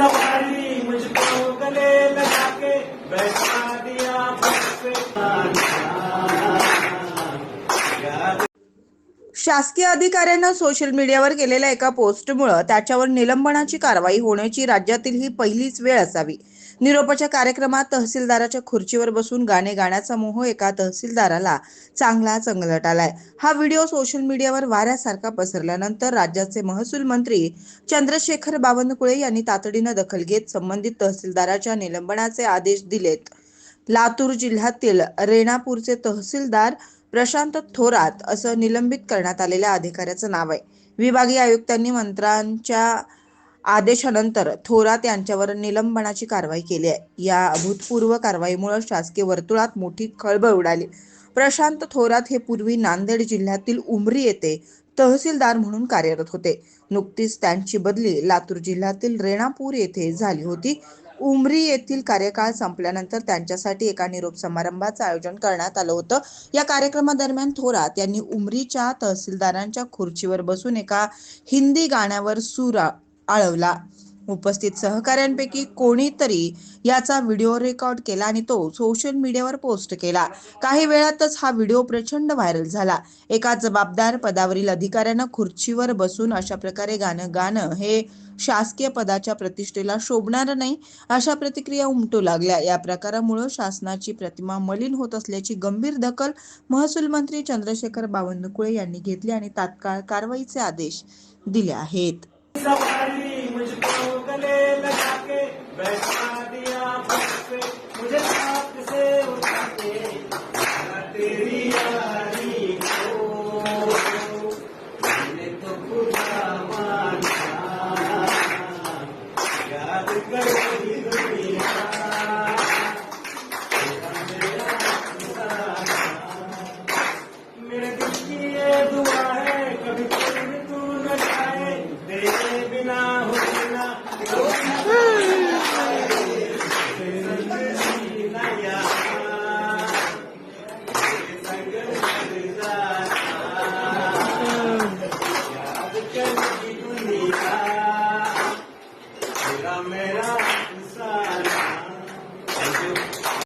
सवारी मुझको गले लगा के बैठा शासकीय अधिकाऱ्यानं सोशल मीडियावर केलेल्या एका पोस्टमुळं त्याच्यावर निलंबनाची कारवाई होण्याची राज्यातील ही पहिलीच वेळ असावी. निरोपाच्या कार्यक्रमात तहसीलदाराच्या खुर्चीवर बसून गाणे गाण्याचा मोह एका तहसीलदाराला चांगला चंगलट आलाय. हा व्हिडिओ सोशल मीडियावर वाऱ्यासारखा पसरल्यानंतर राज्याचे महसूल मंत्री चंद्रशेखर बावनकुळे यांनी तातडीनं दखल घेत संबंधित तहसीलदाराच्या निलंबनाचे आदेश दिलेत. लातूर जिल्ह्यातील रेणापूरचे तहसीलदार प्रशांत थोरात असं निलंबित करण्यात आलेल्या अधिकाऱ्याचं नाव आहे. विभागीय आयुक्तांनी मंत्र्यांच्या आदेशानंतर थोरात यांच्यावर निलंबनाची कारवाई केली आहे. या अभूतपूर्व कारवाईमुळे शासकीय वर्तुळात मोठी खळबळ उडाली. प्रशांत थोरात हे पूर्वी नांदेड जिल्ह्यातील उमरी येथे तहसीलदार म्हणून कार्यरत होते. नुकतीच त्यांची बदली लातूर जिल्ह्यातील रेणापूर येथे झाली होती. उमरी येथील कार्यकाळ संपल्यानंतर त्यांच्यासाठी एका निरोप समारंभाचं आयोजन करण्यात आलं होतं. या कार्यक्रमादरम्यान थोरात यांनी उमरीच्या तहसीलदारांच्या खुर्चीवर बसून एका हिंदी गाण्यावर सूर आळवला. उपस्थित सहकाऱ्यांपैकी कोणीतरी याचा व्हिडिओ रेकॉर्ड केला आणि तो सोशल मीडियावर पोस्ट केला. काही वेळातच हा व्हिडिओ प्रचंड व्हायरल झाला. एका जबाबदार पदावरील अधिकाऱ्यानं खुर्चीवर बसून अशा प्रकारे गाणं गाणं हे शासकीय पदाच्या प्रतिष्ठेला शोभणारं नाही अशा प्रतिक्रिया उमटू लागल्या. या प्रकारामुळे शासनाची प्रतिमा मलिन होत असल्याची गंभीर दखल महसूल मंत्री चंद्रशेखर बावनकुळे यांनी घेतली आणि तात्काळ कारवाईचे आदेश दिले आहेत. गले लगा के बैठा दिया पे मुझे साथ से उठा के। तेरी यारी याद कर